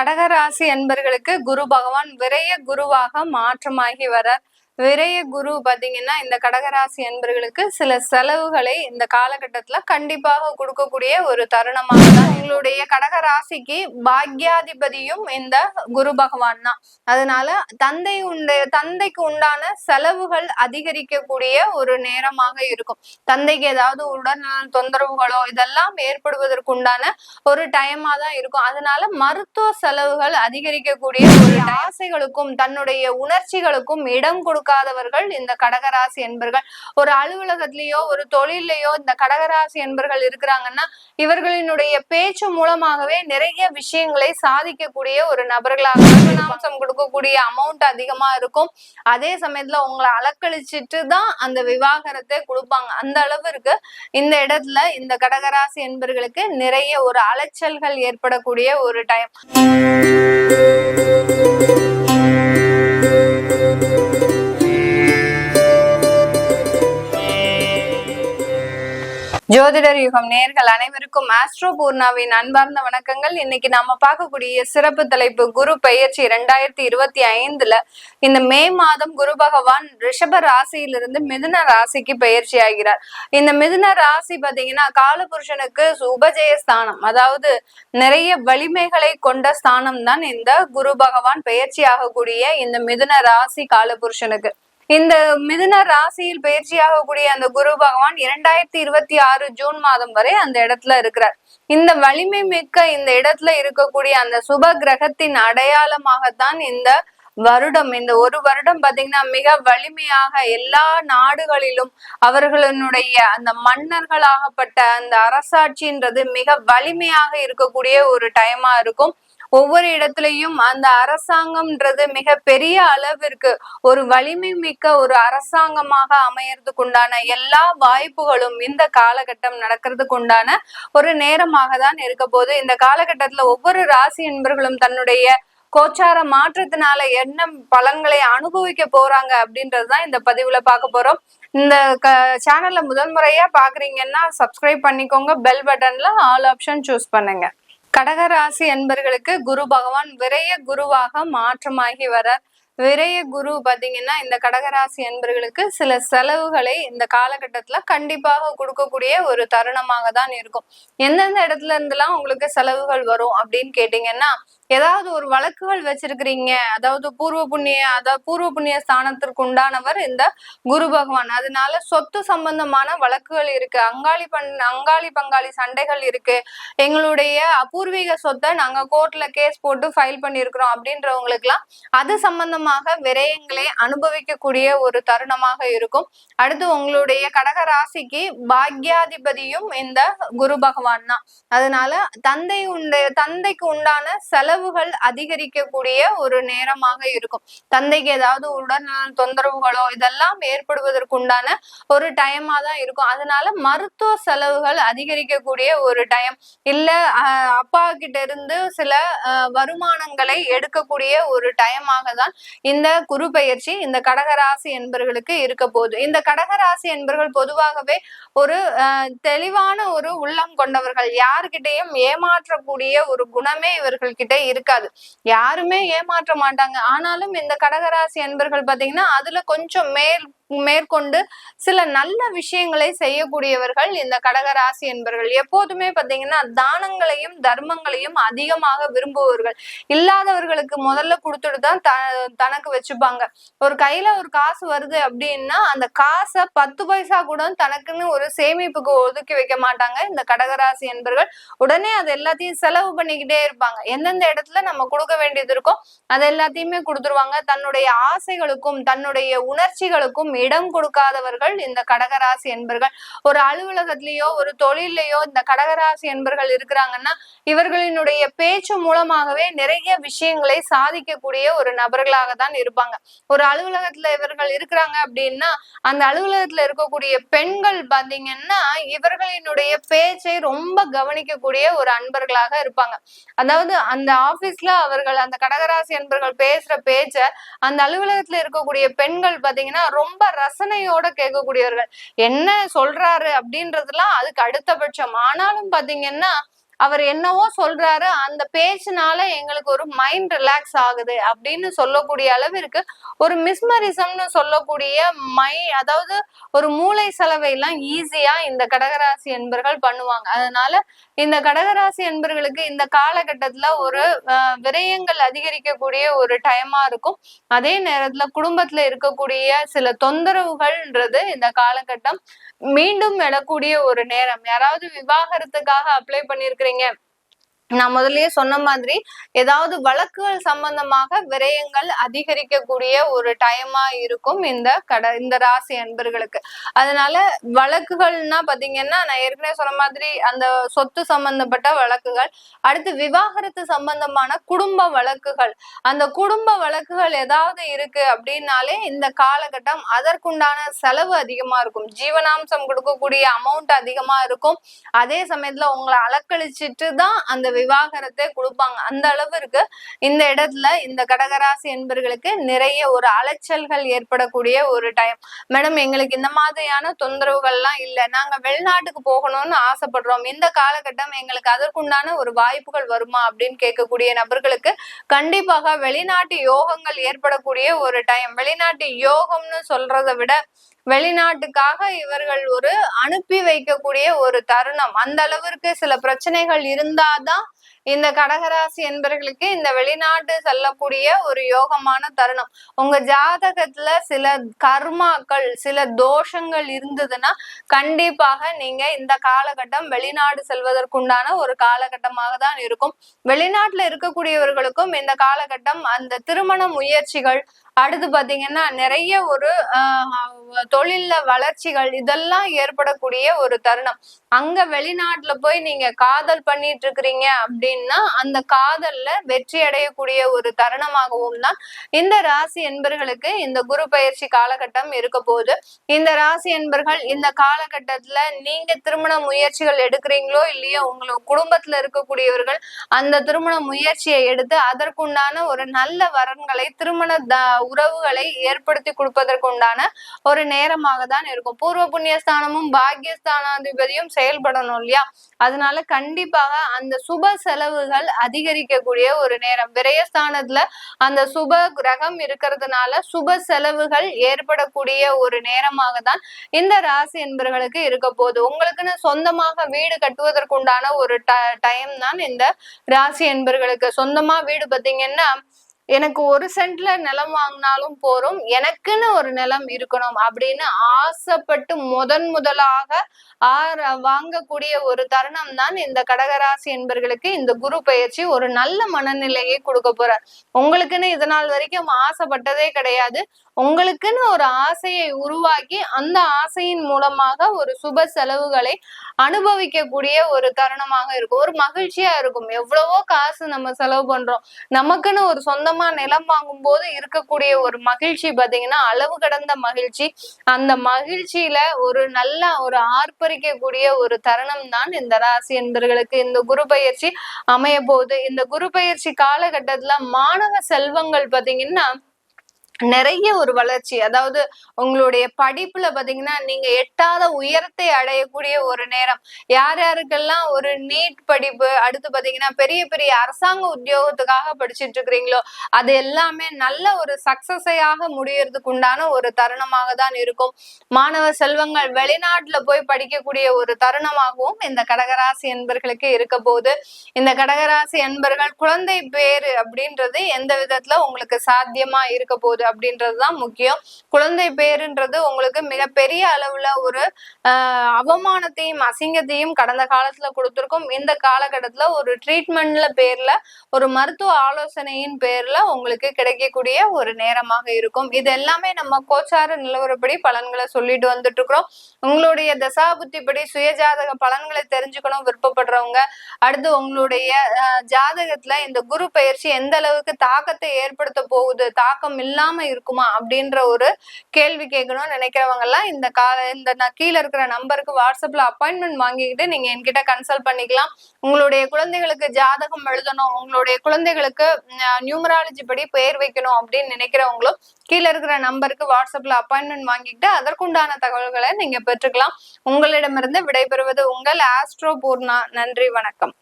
கடகராசி என்பர்களுக்கு குரு பகவான் விரைய குருவாக மாற்றமாகி வரார் விரைய குரு பாத்தீங்கன்னா இந்த கடகராசி என்பர்களுக்கு சில செலவுகளை இந்த காலகட்டத்துல கண்டிப்பாக கொடுக்கக்கூடிய ஒரு தருணமாக தான் எங்களுடைய கடகராசிக்கு பாக்யாதிபதியும் இந்த குரு பகவான் தான். அதனால தந்தை உண்டு தந்தைக்கு உண்டான செலவுகள் அதிகரிக்கக்கூடிய ஒரு நேரமாக இருக்கும். தந்தைக்கு ஏதாவது உடல்நல தொந்தரவுகளோ இதெல்லாம் ஏற்படுவதற்குண்டான ஒரு டைமா தான் இருக்கும். அதனால மருத்துவ செலவுகள் அதிகரிக்கக்கூடிய ஒரு ஆசைகளுக்கும் தன்னுடைய உணர்ச்சிகளுக்கும் இடம் கொடுக்காதவர்கள் இந்த கடகராசி என்பர்கள். ஒரு அலுவலகத்திலேயோ ஒரு தொழிலையோ இந்த கடகராசி என்பர்கள் இருக்கிறாங்கன்னா இவர்களினுடைய பேச்சு மூலமாகவே நிறைய விஷயங்களை சாதிக்கக்கூடிய ஒரு நபர்களாக அம்சம் கொடுக்கக்கூடிய அமௌண்ட் அதிகமா இருக்கும். அதே சமயத்துல உங்களை அலக்கழிச்சிட்டு தான் அந்த விவாகரத்தை கொடுப்பாங்க. அந்த அளவிற்கு இந்த இடத்துல இந்த கடகராசி என்பர்களுக்கு நிறைய ஒரு அலைச்சல்கள் ஏற்படக்கூடிய ஒரு டைம் ஜோதிடர் யுகம் நேர்கள் அனைவருக்கும் ஆஸ்ட்ரோ பூர்ணாவின் அன்பார்ந்த வணக்கங்கள். இன்னைக்கு நாம பார்க்கக்கூடிய சிறப்பு தலைப்பு குரு பெயர்ச்சி இரண்டாயிரத்தி இருபத்தி ஐந்துல இந்த மே மாதம் குரு பகவான் ரிஷப ராசியிலிருந்து மிதுன ராசிக்கு பெயர்ச்சி ஆகிறார். இந்த மிதுன ராசி பாத்தீங்கன்னா காலபுருஷனுக்கு உபஜய ஸ்தானம் அதாவது நிறைய வலிமைகளை கொண்ட ஸ்தானம் தான் இந்த குரு பகவான் பெயர்ச்சி ஆகக்கூடிய இந்த மிதுன ராசி காலபுருஷனுக்கு. இந்த மிதுன ராசியில் பயிற்சியாகக்கூடிய அந்த குரு பகவான் இரண்டாயிரத்தி இருபத்தி ஆறு ஜூன் மாதம் வரை அந்த இடத்துல இருக்கிறார். இந்த வலிமை மிக்க இந்த இடத்துல இருக்கக்கூடிய அந்த சுப கிரகத்தின் அடையாளமாகத்தான் இந்த வருடம் இந்த ஒரு வருடம் பாத்தீங்கன்னா மிக வலிமையாக எல்லா நாடுகளிலும் அவர்களுடைய அந்த மன்னர்களாகப்பட்ட அந்த அரசாட்சின்றது மிக வலிமையாக இருக்கக்கூடிய ஒரு டைமா இருக்கும். ஒவ்வொரு இடத்துலயும் அந்த அரசாங்கம்ன்றது மிக பெரிய அளவிற்கு ஒரு வலிமை மிக்க ஒரு அரசாங்கமாக அமையறதுக்கு உண்டான எல்லா வாய்ப்புகளும் இந்த காலகட்டம் நடக்கிறதுக்கு உண்டான ஒரு நேரமாக தான் இருக்க போது இந்த காலகட்டத்துல ஒவ்வொரு ராசி என்பர்களும் தன்னுடைய கோச்சார மாற்றத்தினால என்ன பலன்களை அனுபவிக்க போறாங்க அப்படின்றதுதான் இந்த பதிவுல பார்க்க போறோம். இந்த க சேனல்ல முதல் முறையா பாக்குறீங்கன்னா சப்ஸ்கிரைப் பண்ணிக்கோங்க. பெல் பட்டன்ல ஆல் ஆப்ஷன் சூஸ் பண்ணுங்க. கடகராசி என்பர்களுக்கு குரு பகவான் விரைய குருவாக மாற்றமாகி வரார் விரைய குரு பாத்தீங்கன்னா இந்த கடகராசி என்பர்களுக்கு சில செலவுகளை இந்த காலகட்டத்துல கண்டிப்பாக கொடுக்கக்கூடிய ஒரு தருணமாக தான் இருக்கும். எந்தெந்த இடத்துல இருந்தெல்லாம் உங்களுக்கு செலவுகள் வரும் அப்படின்னு கேட்டீங்கன்னா ஏதாவது ஒரு வழக்குகள் வச்சிருக்கிறீங்க. அதாவது பூர்வ புண்ணிய அதாவது பூர்வ புண்ணிய ஸ்தானத்திற்கு உண்டானவர் இந்த குரு பகவான். அதனால சொத்து சம்பந்தமான வழக்குகள் இருக்கு. அங்காளி பண் அங்காளி பங்காளி சண்டைகள் இருக்கு. எங்களுடைய அபூர்வீக சொத்தை நாங்க கோர்ட்ல கேஸ் போட்டு ஃபைல் பண்ணிருக்கிறோம் அப்படின்றவங்களுக்கு எல்லாம் அது சம்பந்தமாக விரயங்களை அனுபவிக்கக்கூடிய ஒரு தருணமாக இருக்கும். அடுத்து உங்களுடைய கடக ராசிக்கு பாக்யாதிபதியும் இந்த குரு பகவான் தான். அதனால தந்தை உண்ட தந்தைக்கு உண்டான செலவு செலவுகள் அதிகரிக்கக்கூடிய ஒரு நேரமாக இருக்கும். தந்தைக்கு ஏதாவது உடல்நல தொந்தரவுகளோ இதெல்லாம் ஏற்படுவதற்குண்டான ஒரு டைமா தான் இருக்கும். அதனால மருத்துவ செலவுகள் அதிகரிக்கக்கூடிய ஒரு டைம் இல்ல அப்பா கிட்ட இருந்து சில வருமானங்களை எடுக்கக்கூடிய ஒரு டைமாக தான் இந்த குரு பயிற்சி இந்த கடகராசி என்பர்களுக்கு இருக்க போகுது. இந்த கடகராசி என்பர்கள் பொதுவாகவே ஒரு தெளிவான ஒரு உள்ளம் கொண்டவர்கள். யாருக்கிட்டையும் ஏமாற்றக்கூடிய ஒரு குணமே இவர்கள் கிட்ட இருக்காது. யாருமே ஏமாற்ற மாட்டாங்க. ஆனாலும் இந்த கடகராசி அன்பர்கள் பாத்தீங்கன்னா அதுல கொஞ்சம் மேல் மேற்கொண்டு சில நல்ல விஷயங்களை செய்யக்கூடியவர்கள் இந்த கடகராசி என்பவர்கள் எப்போதுமே பார்த்தீங்கன்னா தானங்களையும் தர்மங்களையும் அதிகமாக விரும்புவர்கள் இல்லாதவர்களுக்கு முதல்ல கொடுத்துட்டு தான் த தனக்கு வச்சுப்பாங்க. ஒரு கையில ஒரு காசு வருது அப்படின்னா அந்த காசை பத்து பைசா கூட தனக்குன்னு ஒரு சேமிப்புக்கு ஒதுக்கி வைக்க மாட்டாங்க இந்த கடகராசி என்பவர்கள் உடனே அது எல்லாத்தையும் செலவு பண்ணிக்கிட்டே இருப்பாங்க. எந்தெந்த இடத்துல நம்ம கொடுக்க வேண்டியது இருக்கோ அது எல்லாத்தையுமே கொடுத்துருவாங்க. தன்னுடைய ஆசைகளுக்கும் தன்னுடைய உணர்ச்சிகளுக்கும் இடம் கொடுக்காதவர்கள் இந்த கடகராசி என்பர்கள் ஒரு அலுவலகத்திலேயோ ஒரு தொழிலையோ இந்த கடகராசி என்பர்கள் இருக்கிறாங்கன்னா இவர்களினுடைய பேச்சு மூலமாகவே நிறைய விஷயங்களை சாதிக்கக்கூடிய ஒரு நபர்களாக தான் இருப்பாங்க. ஒரு அலுவலகத்துல இவர்கள் இருக்கிறாங்க அப்படின்னா அந்த அலுவலகத்துல இருக்கக்கூடிய பெண்கள் பாத்தீங்கன்னா இவர்களினுடைய பேச்சை ரொம்ப கவனிக்கக்கூடிய ஒரு அன்பர்களாக இருப்பாங்க. அதாவது அந்த ஆபீஸ்ல அவர்கள் அந்த கடகராசி அன்பர்கள் பேசுற பேச்ச அந்த அலுவலகத்துல இருக்கக்கூடிய பெண்கள் பாத்தீங்கன்னா ரொம்ப ரசனையோட கேட்கக்கூடியவர்கள். என்ன சொல்றாரு அப்படின்றதுலாம் அதுக்கு அடுத்தபட்சம். ஆனாலும் பாத்தீங்கன்னா அவர் என்னவோ சொல்றாரு அந்த பேச்சுனால எங்களுக்கு ஒரு மைண்ட் ரிலாக்ஸ் ஆகுது அப்படின்னு சொல்லக்கூடிய அளவிற்கு ஒரு மிஸ்மரிசம்னு சொல்லக்கூடிய மை அதாவது ஒரு மூளை செலவை எல்லாம் ஈஸியா இந்த கடகராசி என்பர்கள் பண்ணுவாங்க. அதனால இந்த கடகராசி என்பர்களுக்கு இந்த காலகட்டத்துல ஒரு விரயங்கள் அதிகரிக்கக்கூடிய ஒரு டைமா இருக்கும். அதே நேரத்துல குடும்பத்துல இருக்கக்கூடிய சில தொந்தரவுகள்ன்றது இந்த காலகட்டம் மீண்டும் எழக்கூடிய ஒரு நேரம். யாராவது விவாகரத்துக்காக அப்ளை பண்ணிருக்கிறீங்க நான் முதல்லயே சொன்ன மாதிரி ஏதாவது வழக்குகள் சம்பந்தமாக விரயங்கள் அதிகரிக்கக்கூடிய ஒரு டைமா இருக்கும் இந்த கட இந்த ராசி அன்பர்களுக்கு. அதனால வழக்குகள்னா பாத்தீங்கன்னா நான் ஏற்கனவே சொன்ன மாதிரி அந்த சொத்து சம்பந்தப்பட்ட வழக்குகள் அடுத்து விவாகரத்து சம்பந்தமான குடும்ப வழக்குகள். அந்த குடும்ப வழக்குகள் ஏதாவது இருக்கு அப்படின்னாலே இந்த காலகட்டம் அதற்குண்டான செலவு அதிகமா இருக்கும். ஜீவனாம்சம் கொடுக்கக்கூடிய அமௌண்ட் அதிகமா இருக்கும். அதே சமயத்துல உங்களை அலக்கழிச்சிட்டு தான் அந்த விவாகரத்தை கொடுப்பாங்க. அந்த அளவிற்கு இந்த இடத்துல இந்த கடகராசி என்பர்களுக்கு நிறைய ஒரு அலைச்சல்கள் ஏற்படக்கூடிய ஒரு டைம் மேடம் எங்களுக்கு இந்த மாதிரியான தொந்தரவுகள்லாம் இல்லை. நாங்க வெளிநாட்டுக்கு போகணும்னு ஆசைப்படுறோம். இந்த காலகட்டம் எங்களுக்கு அதற்குண்டான ஒரு வாய்ப்புகள் வருமா அப்படின்னு கேட்கக்கூடிய நபர்களுக்கு கண்டிப்பாக வெளிநாட்டு யோகங்கள் ஏற்படக்கூடிய ஒரு டைம் வெளிநாட்டு யோகம்னு சொல்றதை விட வெளிநாட்டுக்காக இவர்கள் ஒரு அனுப்பி வைக்கக்கூடிய ஒரு தருணம். அந்த அளவிற்கு சில பிரச்சனைகள் இருந்தாதான் இந்த கடகராசி என்பர்களுக்கு இந்த வெளிநாட்டு செல்லக்கூடிய ஒரு யோகமான தருணம். உங்க ஜாதகத்துல சில கர்மாக்கள் சில தோஷங்கள் இருந்ததுன்னா கண்டிப்பாக நீங்க இந்த காலகட்டம் வெளிநாடு செல்வதற்குண்டான ஒரு காலகட்டமாக தான் இருக்கும். வெளிநாட்டுல இருக்கக்கூடியவர்களுக்கும் இந்த காலகட்டம் அந்த திருமண முயற்சிகள் அடுத்து பாத்தீங்கன்னா நிறைய ஒரு தொழில்ல வளர்ச்சிகள் இதெல்லாம் ஏற்படக்கூடிய ஒரு தருணம். அங்க வெளிநாட்டுல போய் நீங்க காதல் பண்ணிட்டு இருக்கிறீங்க அப்படின்னா அந்த காதல்ல வெற்றி அடையக்கூடிய ஒரு தருணமாகவும் தான் இந்த ராசி என்பர்களுக்கு இந்த குரு பயிற்சி காலகட்டம் இருக்க போது இந்த ராசி என்பர்கள் இந்த காலகட்டத்துல நீங்க திருமண முயற்சிகள் எடுக்கிறீங்களோ இல்லையோ உங்களுக்கு குடும்பத்துல இருக்கக்கூடியவர்கள் அந்த திருமண முயற்சியை எடுத்து அதற்குண்டான ஒரு நல்ல வரன்களை திருமண உறவுகளை ஏற்படுத்தி கொடுப்பதற்குண்டான ஒரு நேரமாக தான் இருக்கும். பூர்வ புண்ணியஸ்தானமும் பாக்யஸ்தானாதிபதியும் செயல்படணும் இல்லையா? அதனால கண்டிப்பாக அந்த சுப செலவுகள் அதிகரிக்கக்கூடிய ஒரு நேரம். விரயஸ்தானத்துல அந்த சுப கிரகம் இருக்கிறதுனால சுப செலவுகள் ஏற்படக்கூடிய ஒரு நேரமாக தான் இந்த ராசி என்பர்களுக்கு இருக்க போகுது. உங்களுக்குன்னு சொந்தமாக வீடு கட்டுவதற்குண்டான ஒரு டைம் தான் இந்த ராசி என்பர்களுக்கு. சொந்தமா வீடு பார்த்தீங்கன்னா எனக்கு ஒரு சென்ட்ல நிலம் வாங்கினாலும் போறோம் எனக்குன்னு ஒரு நிலம் இருக்கணும் அப்படின்னு ஆசைப்பட்டு முதன் முதலாக ஆர் வாங்கக்கூடிய ஒரு தருணம் தான் இந்த கடகராசி என்பர்களுக்கு இந்த குரு பயிற்சி ஒரு நல்ல மனநிலையை கொடுக்க போறார். உங்களுக்குன்னு இதனால் வரைக்கும் ஆசைப்பட்டதே கிடையாது. உங்களுக்குன்னு ஒரு ஆசையை உருவாக்கி அந்த ஆசையின் மூலமாக ஒரு சுப செலவுகளை அனுபவிக்கக்கூடிய ஒரு தருணமாக இருக்கும். ஒரு மகிழ்ச்சியா இருக்கும். எவ்வளவோ காசு நம்ம செலவு பண்றோம். நமக்குன்னு ஒரு சொந்தமா நிலம் வாங்கும் போது இருக்கக்கூடிய ஒரு மகிழ்ச்சி பாத்தீங்கன்னா அளவு கடந்த மகிழ்ச்சி. அந்த மகிழ்ச்சியில ஒரு நல்ல ஒரு ஆர்ப்பரிக்கக்கூடிய ஒரு தருணம் தான் இந்த ராசி என்பர்களுக்கு இந்த குரு பயிற்சி அமைய போகுது இந்த குரு பயிற்சி காலகட்டத்துல மாணவ செல்வங்கள் பாத்தீங்கன்னா நிறைய ஒரு வளர்ச்சி. அதாவது உங்களுடைய படிப்புல பாத்தீங்கன்னா நீங்க எட்டாத உயரத்தை அடையக்கூடிய ஒரு நேரம். யார் யாருக்கெல்லாம் ஒரு நீட் படிப்பு அடுத்து பாத்தீங்கன்னா பெரிய பெரிய அரசாங்க உத்தியோகத்துக்காக படிச்சுட்டு இருக்கிறீங்களோ அது எல்லாமே நல்ல ஒரு சக்சஸையாக முடியறதுக்கு உண்டான ஒரு தருணமாக தான் இருக்கும். மாணவ செல்வங்கள் வெளிநாட்டுல போய் படிக்கக்கூடிய ஒரு தருணமாகவும் இந்த கடகராசி என்பர்களுக்கு இருக்க போது இந்த கடகராசி என்பர்கள் குழந்தை பேரு அப்படின்றது எந்த விதத்துல உங்களுக்கு சாத்தியமா இருக்க போகுது? அப்படின்றதுதான் முக்கியம். குழந்தை பேருன்றது உங்களுக்கு மிகப்பெரிய அளவுல ஒரு ஆஹ் அவமானத்தையும் அசிங்கத்தையும் கடந்த காலத்துல கொடுத்துருக்கும். இந்த காலகட்டத்துல ஒரு ட்ரீட்மெண்ட்ல பேர்ல ஒரு மருத்துவ ஆலோசனையின் பேர்ல உங்களுக்கு கிடைக்கக்கூடிய ஒரு நேரமாக இருக்கும். இது எல்லாமே நம்ம கோச்சார நிலவரப்படி பலன்களை சொல்லிட்டு வந்துட்டு இருக்கிறோம் உங்களுடைய தசாபுத்திப்படி சுயஜாதக பலன்களை தெரிஞ்சுக்கணும் விருப்பப்படுறவங்க. அடுத்து உங்களுடைய ஜாதகத்துல இந்த குரு பயிற்சி எந்த அளவுக்கு தாக்கத்தை ஏற்படுத்த போகுது தாக்கம் இல்லாம இல்லாம இருக்குமா? அப்படின்ற ஒரு கேள்வி கேட்கணும்னு நினைக்கிறவங்க எல்லாம் இந்த கால இந்த நான் கீழே இருக்கிற நம்பருக்கு வாட்ஸ்அப்ல அப்பாயின்மெண்ட் வாங்கிக்கிட்டு நீங்க என்கிட்ட கன்சல்ட் பண்ணிக்கலாம். உங்களுடைய குழந்தைகளுக்கு ஜாதகம் எழுதணும். உங்களுடைய குழந்தைகளுக்கு நியூமராலஜி படி பெயர் வைக்கணும் அப்படின்னு நினைக்கிறவங்களும் கீழே இருக்கிற நம்பருக்கு வாட்ஸ்அப்ல அப்பாயின்மெண்ட் வாங்கிக்கிட்டு அதற்குண்டான தகவல்களை நீங்க பெற்றுக்கலாம். உங்களிடமிருந்து விடைபெறுவது உங்கள் ஆஸ்ட்ரோ பூர்ணா. நன்றி வணக்கம்.